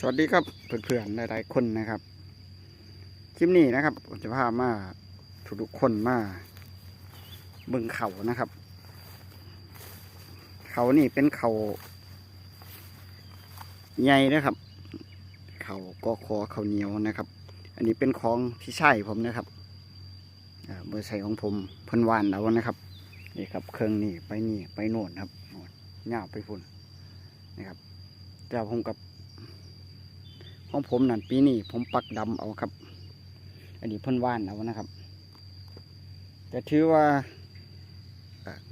สวัสดีครับเพื่อนๆหลายๆคนนะครับคลิปนี้นะครับผมจะพามาทุกๆคนมาเบิ่งเขานะครับ เขานี่เป็นเขาใหญ่นะครับ เขาก็คอเขาเหนียวนะครับ อันนี้เป็นของพี่ชายผมนะครับเบอร์ใส่ของผมเพิ่นวานเอานะครับนี่ครับเครื่องนี่ไปนี่ไปโน่นครับโน่นย่าไปพุ่นนะครับเจ้าผมกับ ของผมนั่นปีนี้ผมปักดำเอาครับ อันนี้พ่นว่านเอานะครับ แต่ถือว่า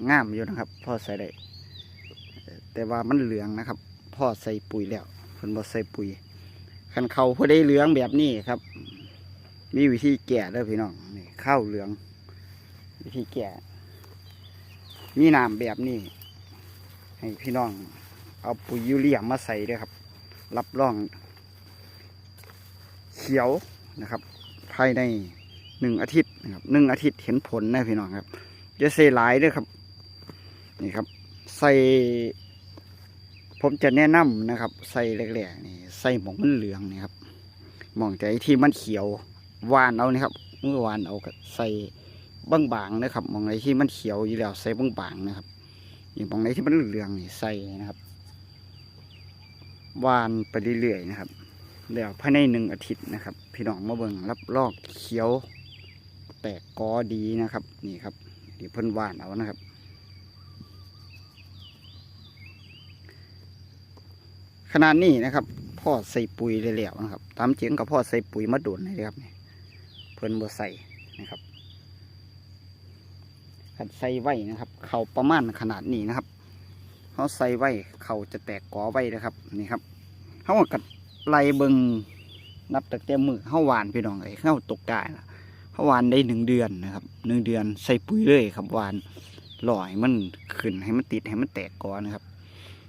งามอยู่นะครับ พ่อใส่ได้แต่ว่ามันเหลืองนะครับ พ่อใส่ปุ๋ยแล้วเพิ่นบ่ใส่ปุ๋ยคันเขาเพื่อได้เหลืองแบบนี้ครับ มีวิธีแก่เด้อพี่น้องนี่ข้าวเหลือง วิธีแก่มีน้ำแบบนี้ ให้พี่น้อง เอาปุ๋ยยูเรียมาใส่ด้วยครับ รับรอง ขียวนะครับ ภายในหนึ่งอาทิตย์นะครับหนึ่งอาทิตย์เห็นผลนะพี่น้องครับจะใส่หลายด้วยครับ นี่ครับ ใส่ ผมจะแนะนำนะครับ ใส่แรกๆนี่ใส่หมองมันเหลืองนี่ครับหมองใจที่มันเขียวหวานเอานี่ครับ เมื่อวานเอาใส่บางๆนะครับหมองไหนที่มันเขียวอยู่แล้วใส่บางๆนะครับอย่างหมองไหนที่มันเหลืองนี่ใส่นะครับวานไปเรื่อยๆนะครับ แล้วภายในหนึ่งอาทิตย์นะครับ พี่น้องมาเบิ่งรับรอกเขียว แตกกอดีนะครับ นี่ครับที่เพิ่นว่านเอานะครับ ขนาดนี้นะครับ พ่อใส่ปุ๋ยเลยแล้วนะครับ ตามเจียงกับพ่อใส่ปุ๋ยมาโดนเลยครับนี่เพิ่นบ่ใส่นะครับขัดใส่ไว้นะครับ เข่าประมาณขนาดนี้นะครับเขาใส่ไว้ เข่าจะแตกกอไว้นะครับนี่ครับเขาก็กัด ไล่เบิงนับตั้งแต่มือเข้าหวานพี่น้องไอ้เข้าตกได้ละเข้าหวานได้หนึ่งเดือนนะครับหนึ่งเดือนใส่ปุ๋ยเลยครับหวานหล่อยมันขึ้นให้มันติดให้มันแตกก่อนนะครับ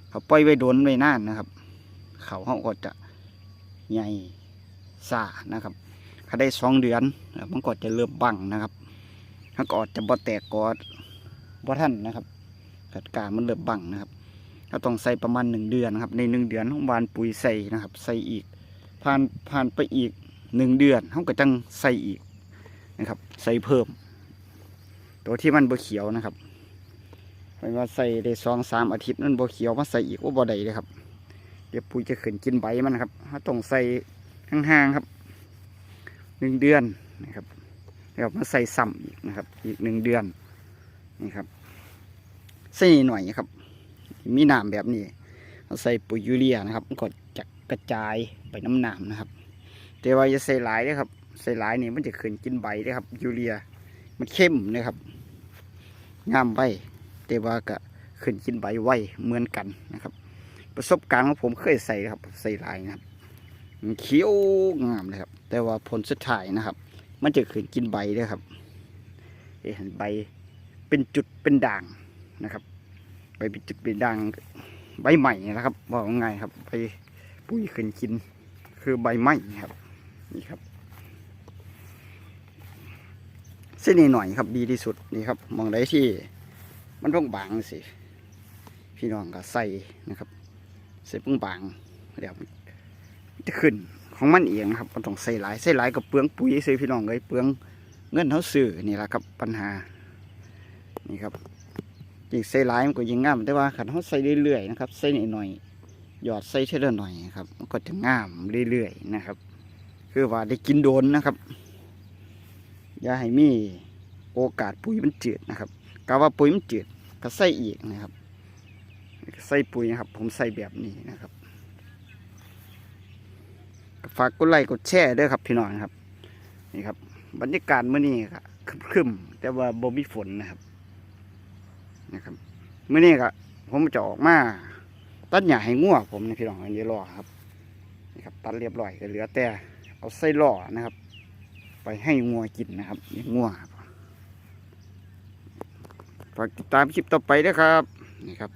เขาปล่อยไว้โดนไว้นานนะครับ เขาเขาก็จะใหญ่สานะครับถ้าได้สองเดือนมันก็จะเริ่มบังนะครับถ้าก็จะบ่แตกกอบ่ท่านนะครับกัดกามันเริ่มบังนะครับ ก็ต้องใส่ประมาณหนึ่งเดือนนะครับ ในหนึ่งเดือนของวานปุ๋ยใส่นะครับ ใส่อีก ผ่านผ่านไปอีกหนึ่งเดือนเขาก็จังใส่อีกนะครับ ใส่เพิ่ม ตัวที่มันบเขียวนะครับหมายว่าใส่ได้สองสามอาทิตย์นั่นบเขียวมาใส่อีกว่าบ่ได้เลยครับ เดี๋ยวปุ๋ยจะขึ้นกินใบมันครับเขาต้องใส่ห่างๆครับหนึ่งเดือนนะครับแล้วมาใส่ซ้ำอีกนะครับ อีกหนึ่งเดือนนี่ครับใส่หน่อยครับ มีน้ำแบบนี้เราใส่ปุ๋ยยูเรียนะครับมันก็จะกระจายไปน้ำหน้ำนะครับ แต่ว่าจะใส่หลายนะครับ ใส่หลายนี่มันจะขึ้นกินใบนะครับยูเรีย มันเข้มนะครับงามใบแต่ว่าก็ขึ้นกินใบไวเหมือนกันนะครับ ประสบการณ์ของผมเคยใส่นะครับ ใส่หลายนะครับเขียวงามเลยครับ แต่ว่าผลสุดท้ายนะครับ มันจะขึ้นกินใบด้วยครับเห็นใบเป็นจุดเป็นด่างนะครับ ใบปิดจุดปิดดังใบใหม่นะครับบอกว่าไงครับใบปุ๋ยขึ้นกิน คือใบไม้ครับ นี่ครับ เส้นนี้หน่อยครับดีที่สุดนี่ครับมองได้ที่มันต้องบางสิพี่น้องก็ใส่นะครับใส่ปุ้งบางเดี๋ยวจะขึ้นของมันเองนะครับมันต้องใส่หลายใส่หลายกับเปลืองปุ๋ยซื้อพี่น้องเลยเปลืองเงินเขาซื้อนี่แหละครับปัญหานี่ครับ ยิ่งใส่หลายมันก็ยิ่งงามแต่ว่าขันเขาใส่เรื่อยๆนะครับใส่หน่อยๆหยอดใส่เท่าหน่อยครับมันก็จะงามเรื่อยๆนะครับ คือว่าได้กินโดนนะครับ อย่าให้มีโอกาสปุ๋ยมันจืดนะครับกาว่าปุ๋ยมันจืดก็ใส่อีกนะครับใส่ปุ๋ยนะครับ ผมใส่แบบนี้นะครับฝากกดไลค์กดแชร์ด้วยครับพี่น้องครับ นี่ครับ บรรยากาศเมื่อนี้ครับครึมๆแต่ว่าบ่มีฝนนะครับ นะครับเมื่อนี้ก็ผมจะออกมาตัดหญ้าให้งัวผมนะพี่น้องอันนี้ล่อครับนี่ครับ ตัดเรียบร้อยก็เหลือแต่เอาไส้ล่อนะครับ ไปให้งัวกินนะครับนี่งัวฝากติดตามคลิปต่อไปด้วยครับนี่ครับ